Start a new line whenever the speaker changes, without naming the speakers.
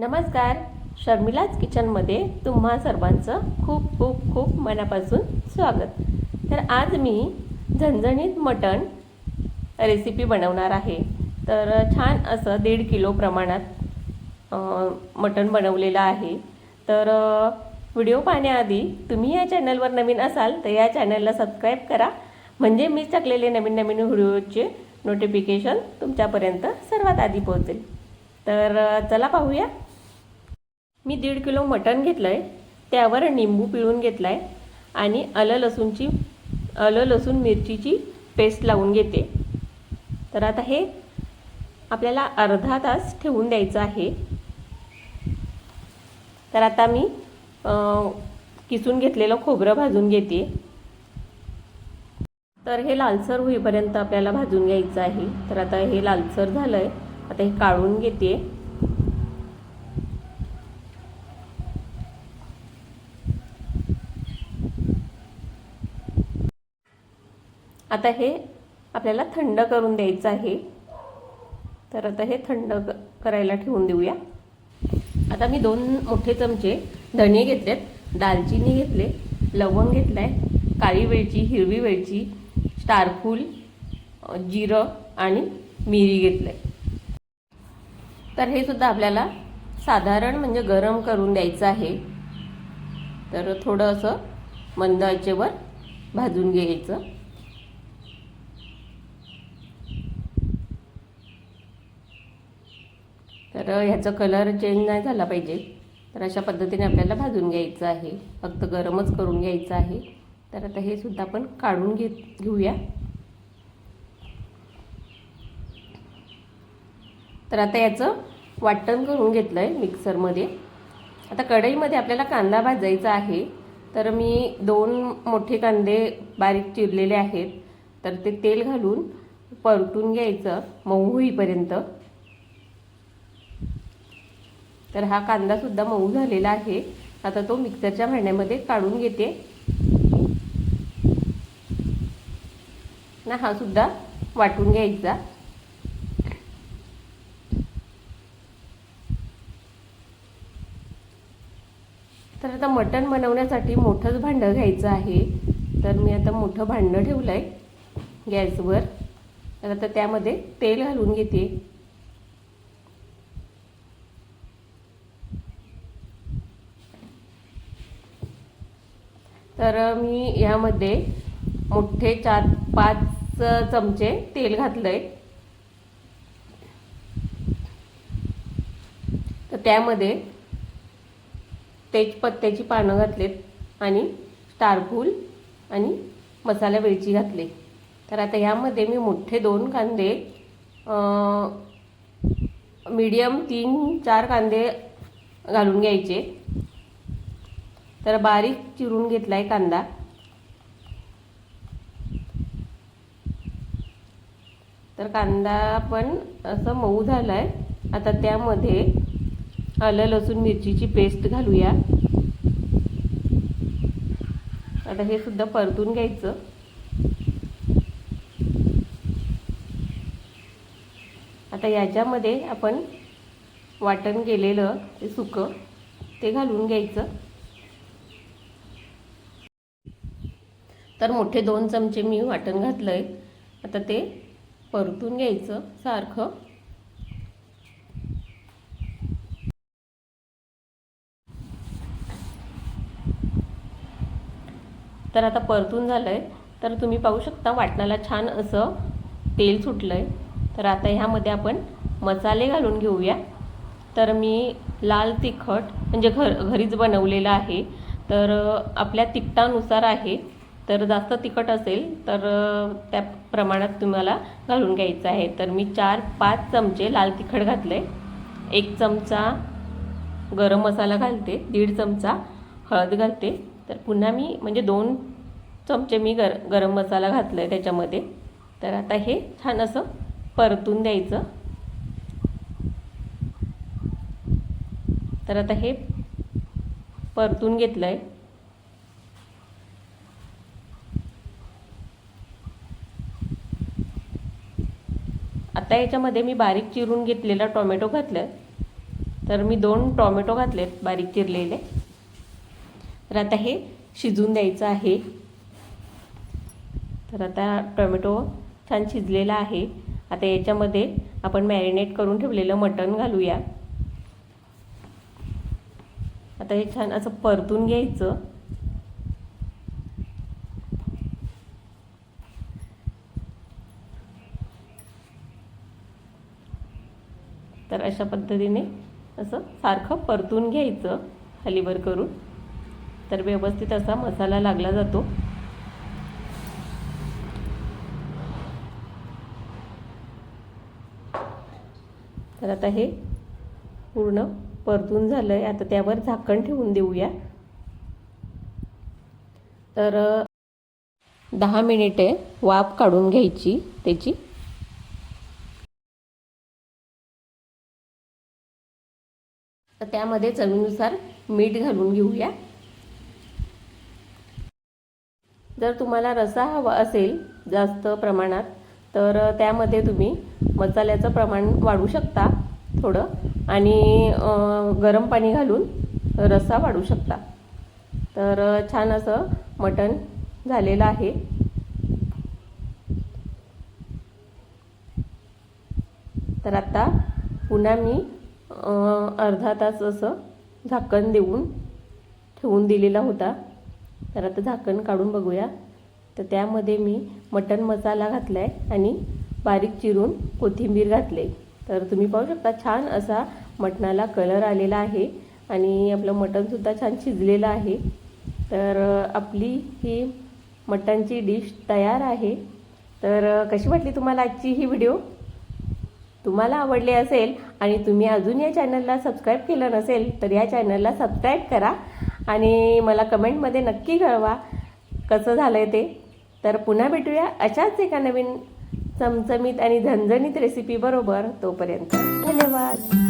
नमस्कार. शर्मिलाज किचनमध्ये तुम्हा सर्वांचं खूप खूप खूप मनापासून स्वागत. तर आज मी झणझणीत मटण रेसिपी बनवणार आहे. तर छान असं दीड किलो प्रमाणात मटण बनवलेलं आहे. तर व्हिडिओ पाहण्याआधी तुम्ही या चॅनलवर नवीन असाल तर या चॅनलला सबस्क्राईब करा. म्हणजे मी टाकलेले नवीन नवीन व्हिडिओचे नोटिफिकेशन तुमच्यापर्यंत सर्वात आधी पोहोचेल. तर चला पाहूया. मी दीड किलो मटण घेतलं आहे त्यावर निंबू पिळून घेतला आहे आणि आलं लसूणची आलं लसूण मिरचीची पेस्ट लावून घेते. तर आता हे आपल्याला अर्धा तास ठेवून द्यायचं आहे. तर आता मी किसून घेतलेलं खोबरं भाजून घेते. तर हे लालसर होईपर्यंत आपल्याला भाजून घ्यायचं आहे. तर आता हे लालसर झालं आहे आता हे काढून घेते. आता हे आपल्याला थंड करून द्यायचं आहे. तर आता हे थंड क- करायला ठेवून देऊया. आता मी दोन मोठे चमचे धणे घेतलेत दालचिनी घेतले लवंग घेतलं आहे काळी वेलची हिरवी वेलची स्टारफूल जिरं आणि मिरी घेतलं आहे तर हे सुद्धा आपल्याला साधारण म्हणजे गरम करून द्यायचं आहे. तर थोडं असं मंद आचेवर भाजून घ्यायचं. तर ह्याचा कलर चेंज नाही झाला पाहिजे. तर अशा पद्धतीने आपल्याला भाजून घ्यायचं आहे. फक्त गरमच करून घ्यायचं आहे. तर आता हे सुद्धा आपण काढून घे घेऊया. तर आता याचं वाटण करून घेतलं आहे मिक्सरमध्ये. आता कढईमध्ये आपल्याला कांदा भाजायचा आहे. तर मी दोन मोठे कांदे बारीक चिरलेले आहेत. तर ते तेल घालून परतून घ्यायचं मऊ होईपर्यंत. तर हा कांदासुद्धा मऊ झालेला आहे. आता तो मिक्सरच्या भांड्यामध्ये काढून घेते. ना हा सुद्धा वाटून घ्यायचा. तर आता मटण बनवण्यासाठी मोठंच भांडं घ्यायचं आहे. तर मी आता मोठं भांडं ठेवलं आहे गॅसवर. तर आता त्यामध्ये तेल घालून घेते. तर मी यामध्ये मोठे चार पाच चमचे तेल घातलंय. तर त्यामध्ये तेजपत्त्याची पानं घातलेत आणि स्टारफूल आणि मसाला वेलची घातले. तर आता यामध्ये मी मोठे दोन कांदे मीडियम तीन चार कांदे घालून घ्यायचे. तर बारीक चिरून घेतला आहे कांदा. तर कांदा पण असं मऊ झाला आहे आता त्यामध्ये आलं लसूण मिरचीची पेस्ट घालूया. आता हे सुद्धा परतून घ्यायचं. आता याच्यामध्ये आपण वाटण केलेलं ते सुकं ते घालून घ्यायचं. तर मोठे दोन चमचे मी वाटण घातलं आहे आता ते परतून घ्यायचं सारखं. तर आता परतून झालं आहे तर तुम्ही पाहू शकता वाटणाला छान असं तेल सुटलं आहे तर आता ह्यामध्ये आपण मसाले घालून घेऊया. तर मी लाल तिखट म्हणजे घर घरीच बनवलेलं आहे. तर आपल्या तिखटानुसार आहे. तर जास्त तिखट असेल तर त्या प्रमाणात तुम्हाला घालून घ्यायचं आहे. तर मी चार पाच चमचे लाल तिखट घातले एक चमचा गरम मसाला घालते दीड चमचा हळद घालते. तर पुन्हा मी म्हणजे दोन चमचे मी गर गरम मसाला घातला आहे त्याच्यामध्ये. तर आता हे छान असं परतून द्यायचं. तर आता हे परतून घेतलं आहे आता याच्यामध्ये मी बारीक चिरून घेतलेला टोमॅटो घातलं. तर मी दोन टोमॅटो घातलेत बारीक चिरलेले. तर आता हे शिजून द्यायचं आहे. तर आता टोमॅटो छान शिजलेला आहे. आता याच्यामध्ये आपण मॅरिनेट करून ठेवलेलं मटण घालूया. आता हे छान असं परतून घ्यायचं तर अशा पद्धतीने असं सारखं परतून घ्यायचं हलीवर करून. तर व्यवस्थित असा मसाला लागला जातो. तर आता हे पूर्ण परतून झालं आहे आता त्यावर झाकण ठेवून देऊया. तर दहा मिनिटे वाफ काढून घ्यायची त्याची. तर त्यामध्ये चवीनुसार मीठ घालून घेऊया. जर तुम्हाला रसा हवा असेल जास्त प्रमाणात तर त्यामध्ये तुम्ही मसाल्याचं प्रमाण वाढवू शकता थोडं आणि गरम पाणी घालून रस्सा वाढवू शकता. तर छान असं मटण झालेलं आहे. तर आता पुन्हा मी अर्धा तास असं झाकण देऊन ठेवून दिलेला होता. तर आता झाकण काढून बघूया. तर त्यामध्ये मी मटण मसाला घातला आहे आणि बारीक चिरून कोथिंबीर घातले तर तुम्ही पाहू शकता छान असा मटणाला कलर आलेला आहे आणि आपलं मटणसुद्धा छान शिजलेलं आहे. तर आपली ही मटणची डिश तयार आहे. तर कशी वाटली तुम्हाला आजची ही व्हिडिओ तुम्हाला आवडले असेल आणि तुम्ही अजून या चॅनलला सबस्क्राईब केलं नसेल तर या चॅनलला सबस्क्राईब करा आणि मला कमेंटमध्ये नक्की कळवा कसं झालं आहे ते. तर पुन्हा भेटूया अशाच एका नवीन चमचमीत आणि झणझणीत रेसिपीबरोबर तोपर्यंत. धन्यवाद.